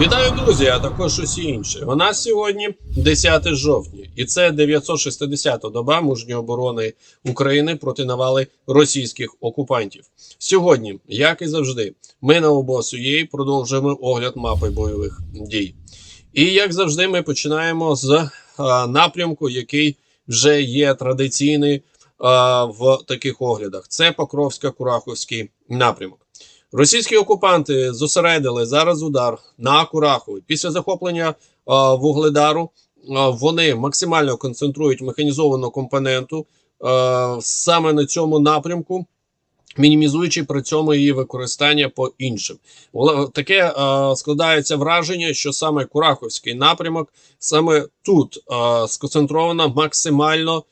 Вітаю, друзі, а також усі інші. У нас сьогодні 10 жовтня, і це 960-та доба мужньої оборони України проти навали російських окупантів. Сьогодні, як і завжди, ми на ОБОСУЄ продовжуємо огляд мапи бойових дій. І як завжди, ми починаємо з а, напрямку, який вже є традиційний а, в таких оглядах. Це Покровсько-Кураховський напрямок. Російські окупанти зосередили зараз удар на Курахові. Після захоплення е, Вугледару е, вони максимально концентрують механізовану компоненту е, саме на цьому напрямку, мінімізуючи при цьому її використання по іншим. Таке е, складається враження, що саме Кураховський напрямок саме тут е, сконцентрована максимально. е,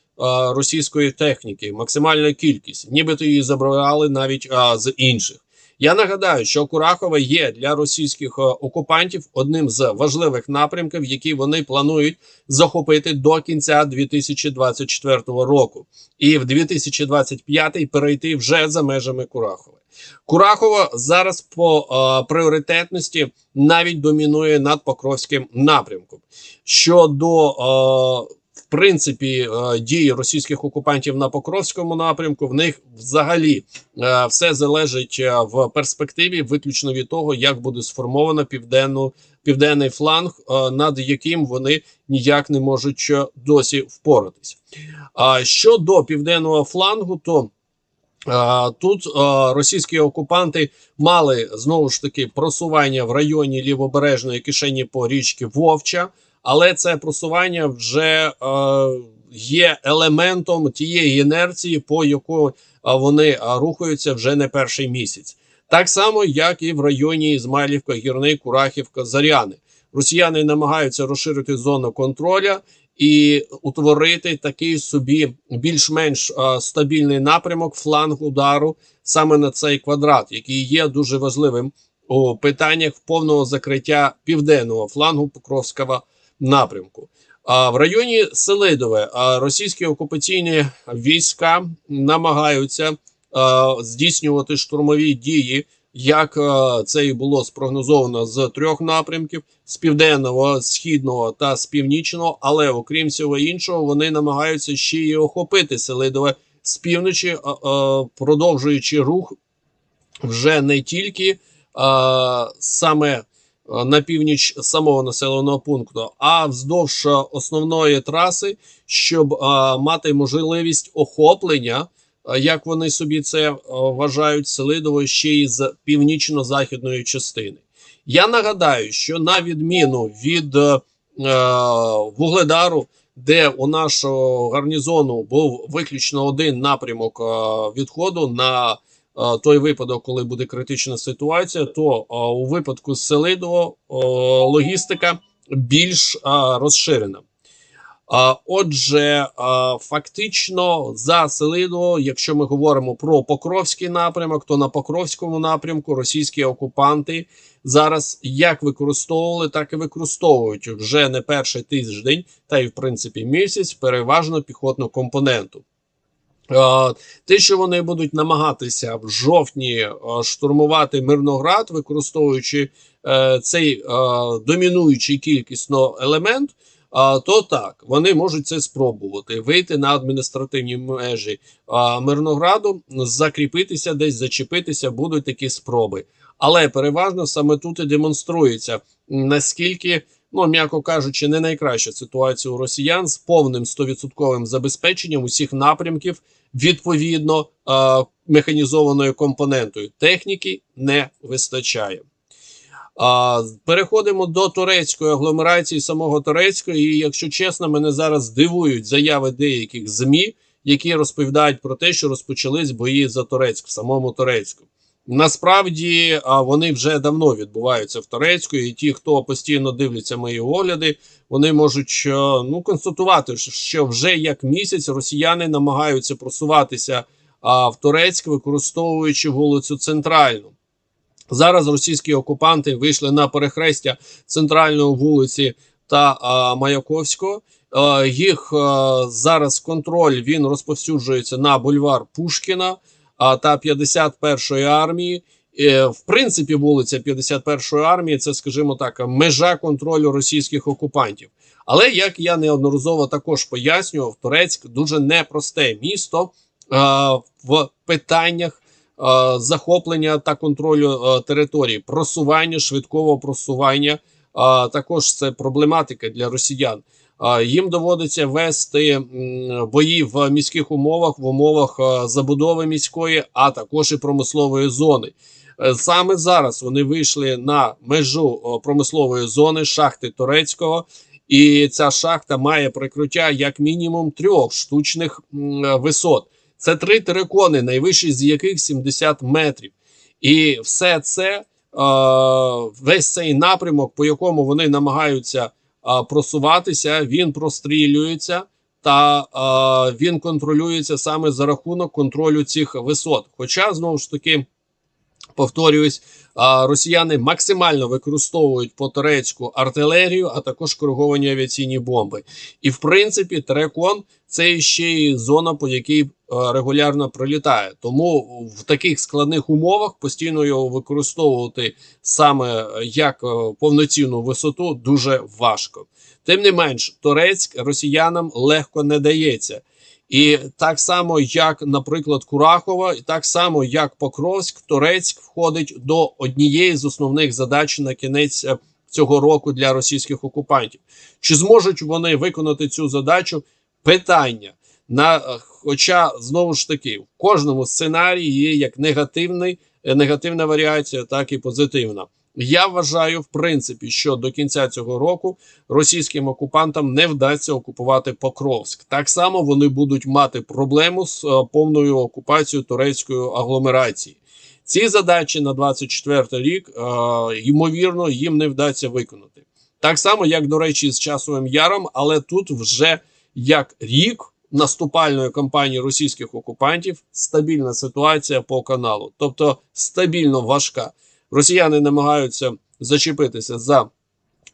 Російської техніки, максимальна кількість, нібито її забрали навіть а, з інших. Я нагадаю, що Курахова є для російських е, окупантів одним з важливих напрямків, які вони планують захопити до кінця 2024 року, і в 2025 перейти вже за межами Курахова. Курахова зараз по е, пріоритетності навіть домінує над Покровським напрямком. Щодо е, в принципі е, дії російських окупантів на Покровському напрямку, в них взагалі Е, все залежить е, в перспективі виключно від того, як буде сформовано південну південний фланг, над яким вони ніяк не можуть досі впоратись. А щодо південного флангу, то тут російські окупанти мали знову ж таки просування в районі лівобережної кишені по річці Вовча, але це просування вже е, є елементом тієї інерції, по якої вони рухаються вже не перший місяць. Так само, як і в районі Ізмайлівка, Гірний, Курахівка, Заряни. Росіяни намагаються розширити зону контроля і утворити такий собі більш-менш стабільний напрямок фланг удару саме на цей квадрат, який є дуже важливим у питаннях повного закриття південного флангу Покровського напрямку. А в районі Селидове російські окупаційні війська намагаються здійснювати штурмові дії, як це і було спрогнозовано з трьох напрямків: з південного, східного та з північного. Але окрім всього іншого, вони намагаються ще й охопити Селидове з півночі, а, продовжуючи рух вже не тільки саме е, на північ самого населеного пункту, а вздовж е, основної траси, щоб е, мати можливість охоплення, е, як вони собі це вважають, Селидово ще й з північно-західної частини. Я нагадаю, що на відміну від Вугледару, де у нашого гарнізону був виключно один напрямок відходу на той випадок, коли буде критична ситуація, то у випадку з Селидово е, логістика більш розширена. Отже, фактично за Селидово, якщо ми говоримо про Покровський напрямок, то на Покровському напрямку російські окупанти зараз як використовували, так і використовують вже не перший тиждень, та й в принципі місяць, переважно піхотну компоненту. Те, що вони будуть намагатися в жовтні е, штурмувати Мирноград, використовуючи е, цей е, домінуючий кількісно елемент, то так, вони можуть це спробувати вийти на адміністративні межі Мирнограду, закріпитися десь, зачепитися, будуть такі спроби. Але переважно саме тут і демонструється наскільки, ну м'яко кажучи, не найкраща ситуація у росіян з повним 100% забезпеченням усіх напрямків відповідно а, механізованою компонентою. Техніки не вистачає. Переходимо до турецької агломерації самого Турецького. І якщо чесно, мене зараз дивують заяви деяких змі, які розповідають про те, що розпочались бої за Турецьк в самому Турецьку. Насправді вони вже давно відбуваються в Турецьку, і ті, хто постійно дивляться мої огляди, вони можуть ну констатувати, що вже як місяць росіяни намагаються просуватися в Турецьк, використовуючи вулицю Центральну. Зараз російські окупанти вийшли на перехрестя центральної вулиці та Маяковського. Е, їх е, зараз контроль він розповсюджується на бульвар Пушкіна та 51-ї армії. Е, В принципі, вулиця 51-ї армії це, скажімо так, межа контролю російських окупантів. Але як я неодноразово також пояснював, Турецьк дуже непросте місто е, в питаннях е, захоплення та контролю території, просування, швидкого просування. Також це проблематика для росіян. Їм доводиться вести бої в міських умовах, в умовах забудови міської, а також і промислової зони. Е, Саме зараз вони вийшли на межу промислової зони шахти Турецького, і ця шахта має прикриття як мінімум трьох штучних висот. Це три терикони, найвищий з яких 70 метрів. І все це весь цей напрямок, по якому вони намагаються просуватися, він прострілюється. Та він контролюється саме за рахунок контролю цих висот. Хоча знову ж таки повторююсь, росіяни максимально використовують по турецьку артилерію, а також кориговані авіаційні бомби. І в принципі, Терекон це ще й зона, по якій е, регулярно прилітає. Тому в таких складних умовах постійно його використовувати саме е, як е, повноцінну висоту дуже важко. Тим не менш, Турецьк росіянам легко не дається. І так само, як, наприклад, Курахова, і так само, як Покровськ, Турецьк входить до однієї з основних задач на кінець е, цього року для російських окупантів. Чи зможуть вони виконати цю задачу? Питання. На, е, хоча знову ж таки в кожному сценарії є як негативний, е, негативна варіація, так і позитивна. Я вважаю, в принципі, що до кінця цього року російським окупантам не вдасться окупувати Покровськ. Так само вони будуть мати проблему з е, повною окупацією турецької агломерації. Ці задачі на 24 рік, е, ймовірно, їм не вдасться виконати. Так само, як, до речі, з часовим яром, але тут вже як рік наступальної кампанії російських окупантів стабільна ситуація по каналу, тобто стабільно важка. Росіяни намагаються зачепитися за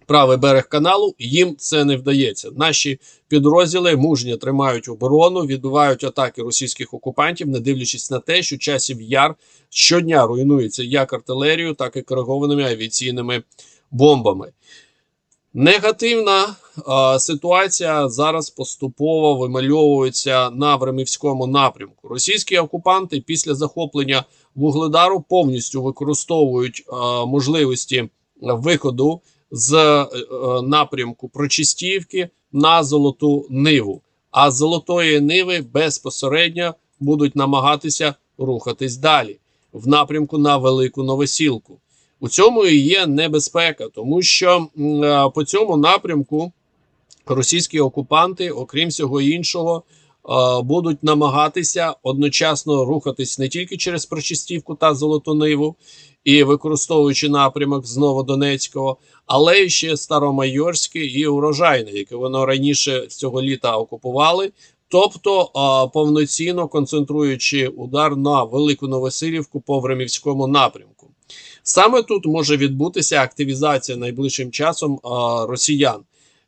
правий берег каналу. Їм це не вдається. Наші підрозділи мужньо тримають оборону, відбивають атаки російських окупантів, не дивлячись на те, що часів яр щодня руйнується як артилерією, так і коригованими авіаційними бомбами. Негативна е, ситуація зараз поступово вимальовується на Времівському напрямку. Російські окупанти після захоплення вугледару повністю використовують е, можливості виходу з е, напрямку Прочистівки на Золоту Ниву. А з Золотої Ниви безпосередньо будуть намагатися рухатись далі в напрямку на Велику Новосілку. У цьому і є небезпека, тому що е, по цьому напрямку російські окупанти, окрім всього іншого, е, будуть намагатися одночасно рухатись не тільки через Прочистівку та Золоту Ниву і використовуючи напрямок з Новодонецького, але й ще Старомайорське і Урожайне, яке воно раніше цього літа окупували. Тобто е, повноцінно концентруючи удар на Велику Новосилівку по Времівському напрямку. Саме тут може відбутися активізація найближчим часом росіян.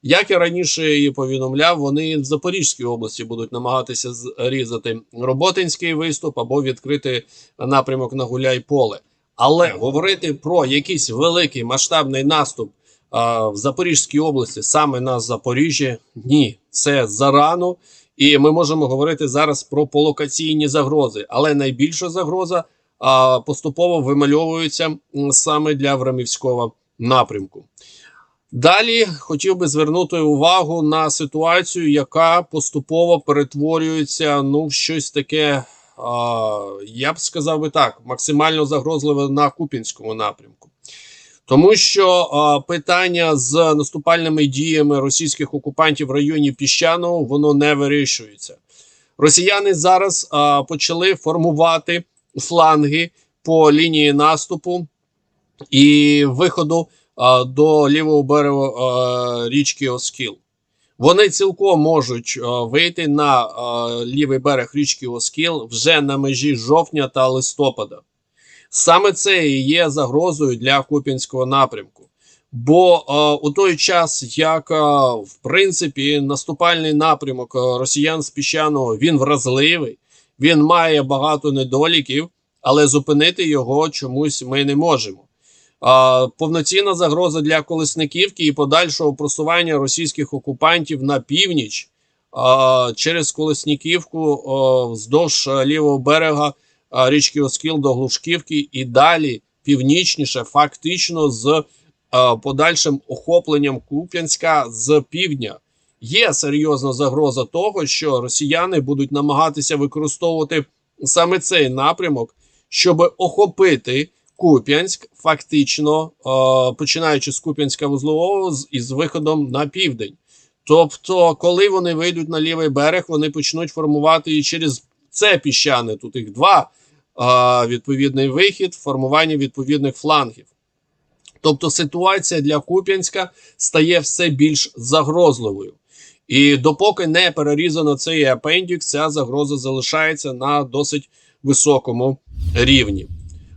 Як я раніше і повідомляв, вони в Запорізькій області будуть намагатися зрізати Роботинський виступ або відкрити напрямок на Гуляй-Поле. Але говорити про якийсь великий масштабний наступ а, в Запорізькій області саме на Запоріжжя, ні, це зарано. І ми можемо говорити зараз про полокаційні загрози. Але найбільша загроза поступово вимальовуються саме для Врамівського напрямку. Далі хотів би звернути увагу на ситуацію, яка поступово перетворюється ну, в щось таке, а, я б сказав би так, максимально загрозливе на Купінському напрямку. Тому що а, питання з наступальними діями російських окупантів в районі Піщаного воно не вирішується. Росіяни зараз а, почали формувати фланги по лінії наступу і виходу до лівого берегу річки Оскіл. Вони цілком можуть вийти на лівий берег річки Оскіл вже на межі жовтня та листопада. Саме це і є загрозою для Купінського напрямку. Бо а, у той час, як а, в принципі наступальний напрямок росіян з піщаного він вразливий, він має багато недоліків. але зупинити його чомусь ми не можемо. А, повноцінна загроза для Колесниківки і подальшого просування російських окупантів на північ а, через Колесніківку а, вздовж лівого берега а, річки Оскіл до Глушківки і далі північніше, фактично з а, подальшим охопленням Куп'янська з півдня. Є серйозна загроза того, що росіяни будуть намагатися використовувати саме цей напрямок, щоб охопити Куп'янськ, фактично е, починаючи з Куп'янська вузлового із виходом на південь. Тобто, коли вони вийдуть на лівий берег, вони почнуть формувати і через це піщане. Тут їх два е, відповідний вихід, формування відповідних флангів. Тобто ситуація для Куп'янська стає все більш загрозливою. І допоки не перерізано цей апендікс, ця загроза залишається на досить високому рівні.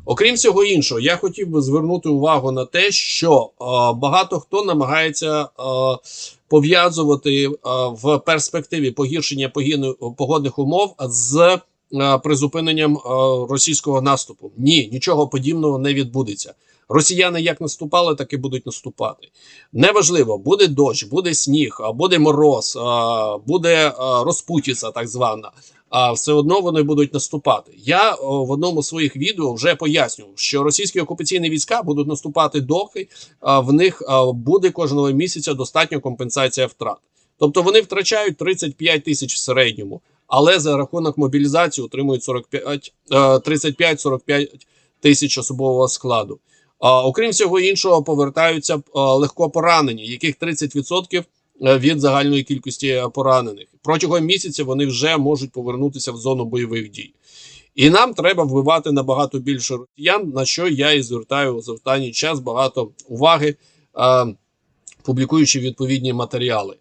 Окрім всього іншого, я хотів би звернути увагу на те, що е, багато хто намагається е, пов'язувати е, в перспективі погіршення погін- погодних умов з е, призупиненням е, російського наступу. Ні, нічого подібного не відбудеться. Росіяни як наступали, так і будуть наступати. Неважливо, буде дощ, буде сніг, буде мороз, буде розпутіця, так звана. А все одно вони будуть наступати. Я о, в одному з своїх відео вже пояснював, що російські окупаційні війська будуть наступати доки а, в них а, буде кожного місяця достатня компенсація втрат. Тобто вони втрачають 35 тисяч в середньому, але за рахунок мобілізації отримують 45, е, 35-45 тисяч особового складу. Окрім всього іншого, повертаються легко поранені, яких 30% від загальної кількості поранених. Протягом місяця вони вже можуть повернутися в зону бойових дій. І нам треба вбивати набагато більше росіян, на що я і звертаю за останній час багато уваги, публікуючи відповідні матеріали.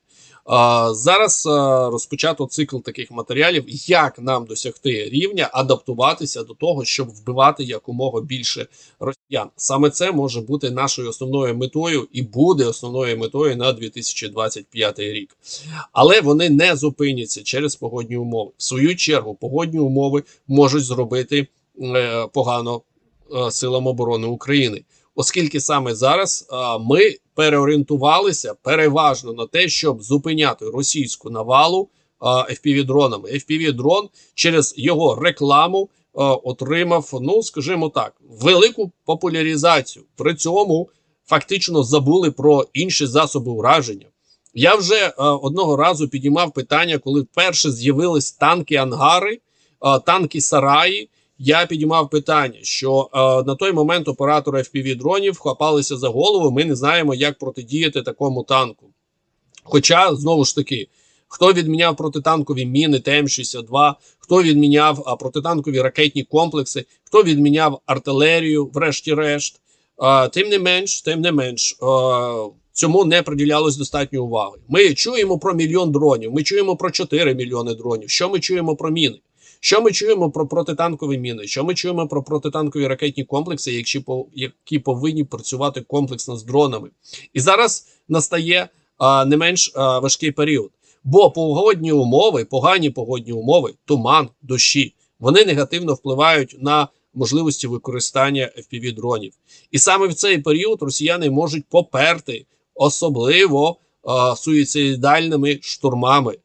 Зараз розпочато цикл таких матеріалів, як нам досягти рівня, адаптуватися до того, щоб вбивати якомога більше росіян. Саме це може бути нашою основною метою і буде основною метою на 2025 рік. Але вони не зупиняться через погодні умови. В свою чергу, погодні умови можуть зробити е, погано е, силам оборони України. Оскільки саме зараз а, ми переорієнтувалися переважно на те, щоб зупиняти російську навалу а, FPV-дронами. FPV-дрон через його рекламу а, отримав, ну скажімо так, велику популяризацію. При цьому фактично забули про інші засоби ураження. Я вже а, одного разу підіймав питання, коли вперше з'явились танки ангари, а, танки сараї. Я підіймав питання, що е, на той момент оператори fpv дронів хапалися за голову. Ми не знаємо, як протидіяти такому танку. Хоча, знову ж таки, хто відміняв протитанкові міни ТМ-62, хто відміняв а, протитанкові ракетні комплекси, хто відміняв артилерію, врешті-решт. Е, тим не менш, тим не менш, е, цьому не приділялось достатньо уваги. Ми чуємо про мільйон дронів, ми чуємо про 4 мільйони дронів. Що ми чуємо про міни? Що ми чуємо про протитанкові міни? Що ми чуємо про протитанкові ракетні комплекси, які, які повинні працювати комплексно з дронами? І зараз настає а, не менш а, важкий період, бо погодні умови, погані погодні умови, туман, дощі, вони негативно впливають на можливості використання fpv дронів. І саме в цей період росіяни можуть поперти особливо а, суїцидальними штурмами.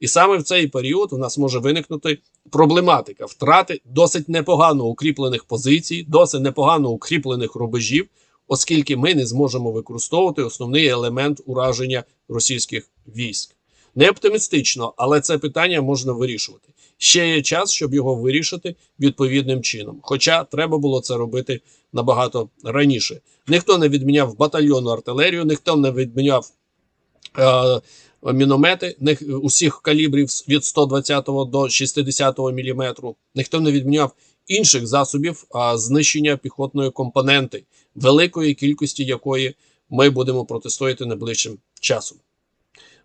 І саме в цей період у нас може виникнути проблематика втрати досить непогано укріплених позицій, досить непогано укріплених рубежів, оскільки ми не зможемо використовувати основний елемент ураження російських військ. Не оптимістично, але це питання можна вирішувати. Ще є час, щоб його вирішити відповідним чином. Хоча треба було це робити набагато раніше. Ніхто не відміняв батальйонну артилерію, ніхто не відміняв е, міномети них усіх калібрів від 120 до 60 мм. Ніхто не відміняв інших засобів а, знищення піхотної компоненти, великої кількості якої ми будемо протистояти найближчим часом.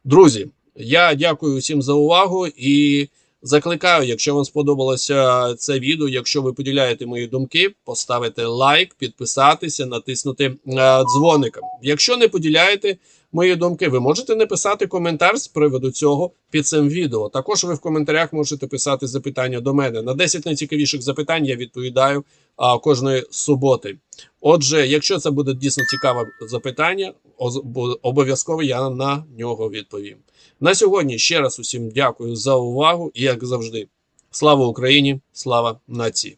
Друзі, я дякую всім за увагу і Закликаю, якщо вам сподобалося це відео, якщо ви поділяєте мої думки, поставити лайк, підписатися, натиснути е, дзвоника. Якщо не поділяєте мої думки, ви можете написати коментар з приводу цього під цим відео. Також ви в коментарях можете писати запитання до мене. На 10 найцікавіших запитань я відповідаю а, кожної суботи. Отже, якщо це буде дійсно цікаве запитання, обов'язково я на нього відповім. На сьогодні ще раз усім дякую за увагу і як завжди. Слава Україні! Слава нації!